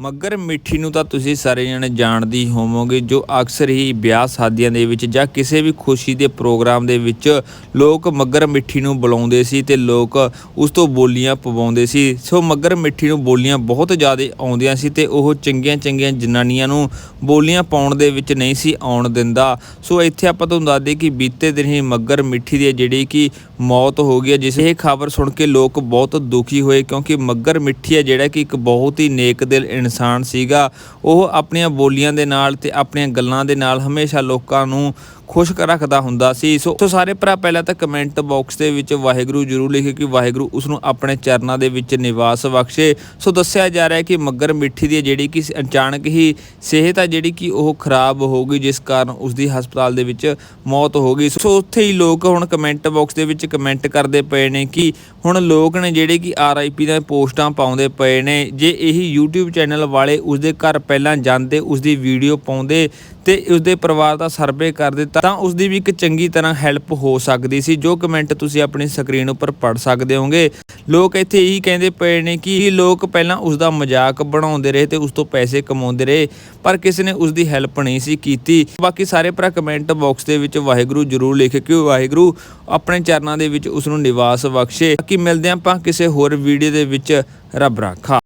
ਮੱਗਰ ਮਿੱਠੀ ਨੂੰ ਤਾਂ ਤੁਸੀਂ ਸਾਰੇ ਜਣੇ ਜਾਣਦੇ ਹੀ ਹੋਵੋਗੇ, ਜੋ ਅਕਸਰ ਹੀ ਵਿਆਹ ਸ਼ਾਦੀਆਂ ਦੇ ਵਿੱਚ ਜਾਂ ਕਿਸੇ ਵੀ ਖੁਸ਼ੀ ਦੇ ਪ੍ਰੋਗਰਾਮ ਦੇ ਵਿੱਚ ਲੋਕ ਮੱਗਰ ਮਿੱਠੀ ਨੂੰ ਬੁਲਾਉਂਦੇ ਸੀ ਤੇ ਲੋਕ ਉਸ ਤੋਂ ਬੋਲੀਆਂ ਪਵਾਉਂਦੇ ਸੀ। ਸੋ ਮੱਗਰ ਮਿੱਠੀ ਨੂੰ ਬੋਲੀਆਂ ਬਹੁਤ ਜ਼ਿਆਦਾ ਆਉਂਦੀਆਂ ਸੀ ਤੇ ਉਹ ਚੰਗੀਆਂ ਚੰਗੀਆਂ ਜਨਾਨੀਆਂ ਨੂੰ ਬੋਲੀਆਂ ਪਾਉਣ ਦੇ ਵਿੱਚ ਨਹੀਂ ਸੀ ਆਉਣ ਦਿੰਦਾ। ਸੋ ਇੱਥੇ ਆਪਾਂ ਤੁਹਾਨੂੰ ਦੱਸਦੇ ਕਿ ਬੀਤੇ ਦਿਨ ਹੀ ਮੱਗਰ ਮਿੱਠੀ ਦੀ ਜਿਹੜੀ ਕਿ ਮੌਤ ਹੋ ਗਈ ਹੈ, ਜਿਸ ਇਹ ਖਬਰ ਸੁਣ ਕੇ ਲੋਕ ਬਹੁਤ ਦੁਖੀ ਹੋਏ ਕਿਉਂਕਿ ਮੱਗਰ ਮਿੱਠੀ ਹੈ ਜਿਹੜਾ ਕਿ ਇੱਕ ਬਹੁਤ ਹੀ ਨੇਕ ਦਿਲ ਇਨਸਾਨ ਸੀਗਾ, ਉਹ ਆਪਣੀਆਂ ਬੋਲੀਆਂ ਦੇ ਨਾਲ ਤੇ ਆਪਣੀਆਂ ਗੱਲਾਂ ਦੇ ਨਾਲ ਹਮੇਸ਼ਾ ਲੋਕਾਂ ਨੂੰ ਖੁਸ਼ ਰੱਖਦਾ ਹੁੰਦਾ ਸੀ। ਸੋ ਸੋ ਸਾਰੇ ਭਰਾ, ਪਹਿਲਾਂ ਤਾਂ ਕਮੈਂਟ ਬਾਕਸ ਦੇ ਵਿੱਚ ਵਾਹਿਗੁਰੂ ਜਰੂਰ ਲਿਖੇ ਕਿ ਵਾਹਿਗੁਰੂ ਉਸ ਨੂੰ ਆਪਣੇ ਚਰਨਾਂ ਦੇ ਵਿੱਚ ਨਿਵਾਸ ਬਖਸ਼ੇ। ਸੋ ਦੱਸਿਆ ਜਾ ਰਿਹਾ ਹੈ ਕਿ ਮੱਗਰ ਮਿੱਠੀ ਦੀ ਜਿਹੜੀ ਕਿ ਅਚਾਨਕ ਹੀ ਸਿਹਤ ਆ ਜਿਹੜੀ ਕਿ ਉਹ ਖਰਾਬ ਹੋ ਗਈ, ਜਿਸ ਕਾਰਨ ਉਸ ਦੀ ਹਸਪਤਾਲ ਦੇ ਵਿੱਚ ਮੌਤ ਹੋ ਗਈ। ਸੋ, ਉੱਥੇ ਹੀ ਲੋਕ ਹੁਣ ਕਮੈਂਟ ਬਾਕਸ ਦੇ ਵਿੱਚ ਕਮੈਂਟ ਕਰਦੇ ਪਏ ਨੇ ਕਿ ਹੁਣ ਲੋਕ ਨੇ ਜਿਹੜੇ ਕਿ ਆਰਆਈਪੀ ਦੀਆਂ ਪੋਸਟਾਂ ਪਾਉਂਦੇ ਪਏ ਨੇ, ਜੇ ਇਹੀ YouTube ਚੈਨਲ ਵਾਲੇ ਉਸ ਦੇ ਘਰ ਪਹਿਲਾਂ ਜਾਂਦੇ ਉਸ ਦੀ ਵੀਡੀਓ ਪਾਉਂਦੇ ਤੇ ਉਸ ਦੇ ਪਰਿਵਾਰ ਦਾ ਸਰਵੇ ਕਰਦੇ ਤਾਂ ਉਸ ਦੀ ਵੀ ਇੱਕ ਚੰਗੀ ਤਰ੍ਹਾਂ ਹੈਲਪ ਹੋ ਸਕਦੀ ਸੀ, ਜੋ ਕਮੈਂਟ ਤੁਸੀਂ ਆਪਣੀ ਸਕਰੀਨ ਉੱਪਰ ਪੜ ਸਕਦੇ ਹੋਗੇ ਲੋਕ ਇੱਥੇ ਇਹੀ ਕਹਿੰਦੇ ਪਏ ਨੇ ਕਿ ਲੋਕ ਪਹਿਲਾਂ ਉਸ ਦਾ ਮਜ਼ਾਕ ਬਣਾਉਂਦੇ ਰਹੇ ਤੇ ਉਸ ਤੋਂ ਪੈਸੇ ਕਮਾਉਂਦੇ ਰਹੇ, ਪਰ ਕਿਸੇ ਨੇ ਉਸ ਦੀ ਹੈਲਪ ਨਹੀਂ ਸੀ ਕੀਤੀ। ਬਾਕੀ ਸਾਰੇ ਭਰਾ ਕਮੈਂਟ ਬਾਕਸ ਦੇ ਵਿੱਚ ਵਾਹਿਗੁਰੂ ਜਰੂਰ ਲਿਖ ਕੇ ਵਾਹਿਗੁਰੂ ਆਪਣੇ ਚਰਨਾਂ ਦੇ ਵਿੱਚ ਉਸ ਨੂੰ ਨਿਵਾਸ ਬਖਸ਼ੇ। ਬਾਕੀ ਮਿਲਦੇ ਹਾਂ ਆਪਾਂ ਕਿਸੇ ਹੋਰ ਵੀਡੀਓ ਦੇ ਵਿੱਚ। ਰੱਬ ਰਾਖਾ।